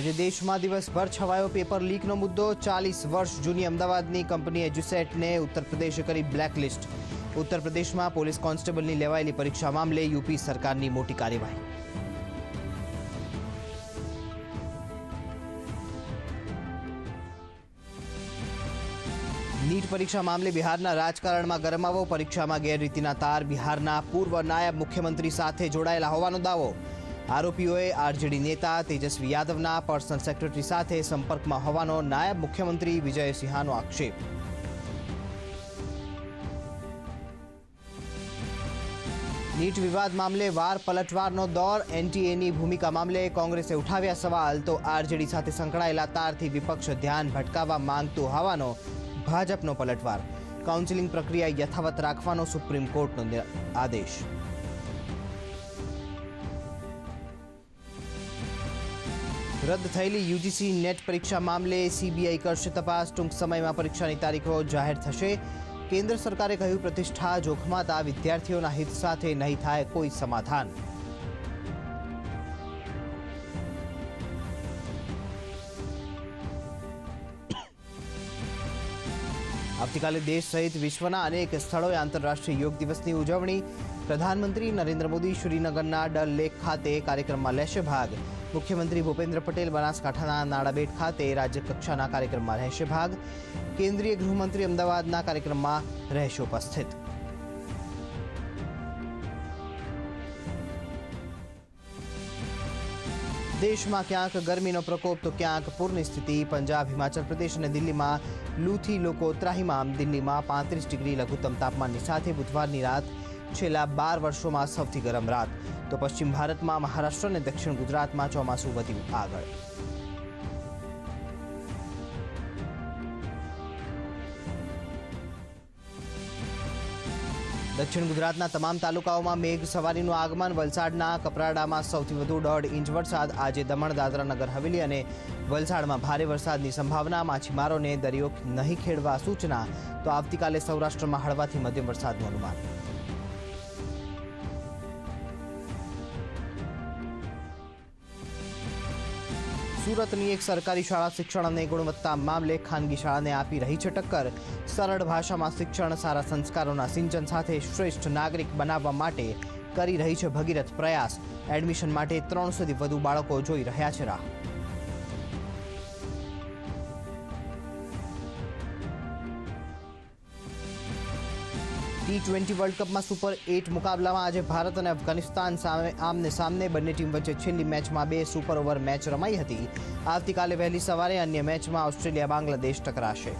આજે દેશમાં દિવસભર છવાયો પેપર લીકનો મુદ્દો. ચાલીસ વર્ષ જૂની અમદાવાદની કંપની એજ્યુસેટને ઉત્તર પ્રદેશે કરી બ્લેકલિસ્ટ. ઉત્તર પ્રદેશમાં પોલીસ કોન્સ્ટેબલની લેવાયેલી પરીક્ષા મામલે યુપી સરકારની મોટી કાર્યવાહી. નીટ પરીક્ષા મામલે બિહારના રાજકારણમાં ગરમાવો, પરીક્ષામાં ગેરરીતિના તાર, બિહારના પૂર્વ નાયબ મુખ્યમંત્રી સાથે જોડાયેલા હોવાનો દાવો. આરોપીઓએ આરજેડી નેતા તેજસ્વી યાદવના પર્સનલ સેક્રેટરી સાથે સંપર્કમાં હોવાનો નાયબ મુખ્યમંત્રી વિજય સિંહાનો આક્ષેપ. નીટ વિવાદ મામલે વાર પલટવારનો દોર, એનટીએની ભૂમિકા મામલે કોંગ્રેસે ઉઠાવ્યા સવાલ, તો આરજેડી સાથે સંકળાયેલા તારથી વિપક્ષ ધ્યાન ભટકાવવા માંગતું હોવાનો ભાજપનો પલટવાર. કાઉન્સિલિંગ પ્રક્રિયા યથાવત રાખવાનો સુપ્રીમ કોર્ટનો આદેશ. રદ થયેલી યુજીસી નેટ પરીક્ષા મામલે સીબીઆઈ કરશે તપાસ. ટૂંક સમયમાં પરીક્ષાની તારીખો જાહેર થશે. કેન્દ્ર સરકારે કહ્યું, પ્રતિષ્ઠા જોખમાતા વિદ્યાર્થીઓના હિત સાથે નહીં થાય કોઈ સમાધાન. આવતીકાલે દેશ સહિત વિશ્વના અનેક સ્થળોએ આંતરરાષ્ટ્રીય યોગ દિવસની ઉજવણી પ્રધાનમંત્રી નરેન્દ્ર મોદી શ્રીનગરના ડલ લેક ખાતે કાર્યક્રમમાં લેશે ભાગ. મુખ્યમંત્રી ભૂપેન્દ્ર પટેલ બનાસકાંઠાના નાડાબેટ ખાતે રાજ્યકક્ષાના કાર્યક્રમમાં રહેશે ભાગ. કેન્દ્રીય ગૃહમંત્રી અમદાવાદના કાર્યક્રમમાં રહેશે ઉપસ્થિત. દેશમાં ક્યાંક ગરમીનો પ્રકોપ તો ક્યાંક પૂરની સ્થિતિ. પંજાબ, હિમાચલ પ્રદેશ અને દિલ્હીમાં લૂથી લોકો ત્રાહિમામ. દિલ્હીમાં પાંત્રીસ ડિગ્રી લઘુત્તમ તાપમાનની સાથે બુધવારની રાત છેલ્લા બાર વર્ષોમાં સૌથી ગરમ રાત. તો પશ્ચિમ ભારતમાં, મહારાષ્ટ્ર અને દક્ષિણ ગુજરાતમાં ચોમાસું વધ્યું આગળ. દક્ષિણ ગુજરાતના તમામ તાલુકાઓમાં મેઘ સવારીનું આગમન, વલસાડના કપરાડામાં સૌથી વધુ દોઢ ઇંચ વરસાદ, આજે દમણ, દાદરા નગર, હવેલી અને વલસાડમાં ભારે વરસાદની સંભાવના. માછીમારોને દરિયો નહીં ખેડવા સૂચના. તો આવતીકાલે સૌરાષ્ટ્રમાં હળવાથી મધ્યમ વરસાદનું અનુમાન. સુરતની એક સરકારી શાળા શિક્ષણ અને ગુણવત્તા મામલે ખાનગી શાળાને આપી રહી છે ટક્કર. સરળ ભાષામાં શિક્ષણ સારા સંસ્કારોના સિંચન સાથે શ્રેષ્ઠ નાગરિક બનાવવા માટે કરી રહી છે ભગીરથ પ્રયાસ. એડમિશન માટે ત્રણસોથી વધુ બાળકો જોઈ રહ્યા છે રાહ. ટી ટ્વેન્ટી વર્લ્ડ કપમાં સુપર એટ મુકાબલામાં આજે ભારત અને અફઘાનિસ્તાન સામે આમને સામને બંને ટીમ વચ્ચે છેલ્લી મેચમાં બે સુપર ઓવર મેચ રમાઈ હતી. આવતીકાલે વહેલી સવારે અન્ય મેચમાં ઓસ્ટ્રેલિયા બાંગ્લાદેશ ટકરાશે.